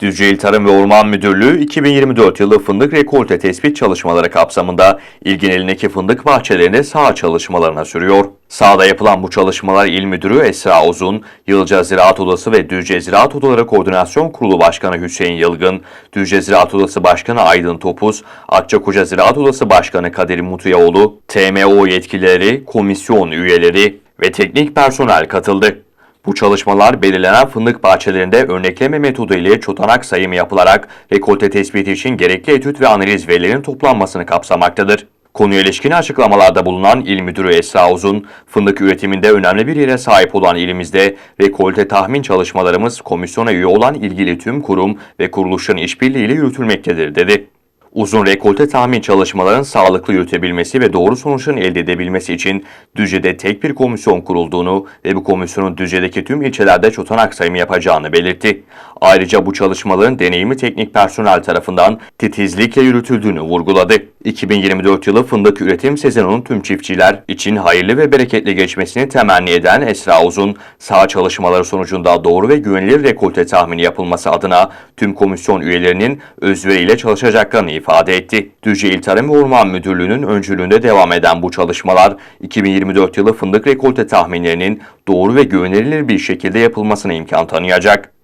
Düzce İl Tarım ve Orman Müdürlüğü 2024 yılı fındık rekolte tespit çalışmaları kapsamında il genelindeki fındık bahçelerinde saha çalışmalarına sürüyor. Sahada yapılan bu çalışmalar İl Müdürü Esra Uzun, Yılca Ziraat Odası ve Düzce Ziraat Odaları Koordinasyon Kurulu Başkanı Hüseyin Yılgın, Düzce Ziraat Odası Başkanı Aydın Topuz, Akçakoca Ziraat Odası Başkanı Kadir Mutuyaoğlu, TMO yetkilileri, komisyon üyeleri ve teknik personel katıldı. Bu çalışmalar belirlenen fındık bahçelerinde örnekleme metodu ile çotanak sayımı yapılarak rekolte tespiti için gerekli etüt ve analiz verilerinin toplanmasını kapsamaktadır. Konuya ilişkin açıklamalarda bulunan İl Müdürü Esra Uzun, fındık üretiminde önemli bir yere sahip olan ilimizde rekolte tahmin çalışmalarımız komisyona üye olan ilgili tüm kurum ve kuruluşların işbirliğiyle yürütülmektedir dedi. Uzun rekolte tahmin çalışmaların sağlıklı yürütebilmesi ve doğru sonuçların elde edebilmesi için Düzce'de tek bir komisyon kurulduğunu ve bu komisyonun Düzce'deki tüm ilçelerde çotanak sayımı yapacağını belirtti. Ayrıca bu çalışmaların deneyimli teknik personel tarafından titizlikle yürütüldüğünü vurguladı. 2024 yılı fındık üretim sezonunun tüm çiftçiler için hayırlı ve bereketli geçmesini temenni eden Esra Uzun, saha çalışmaları sonucunda doğru ve güvenilir rekolte tahmini yapılması adına tüm komisyon üyelerinin özveriyle çalışacaklarını ifade etti. Düzce İl Tarım ve Orman Müdürlüğü'nün öncülüğünde devam eden bu çalışmalar 2024 yılı fındık rekolte tahminlerinin doğru ve güvenilir bir şekilde yapılmasına imkan tanıyacak.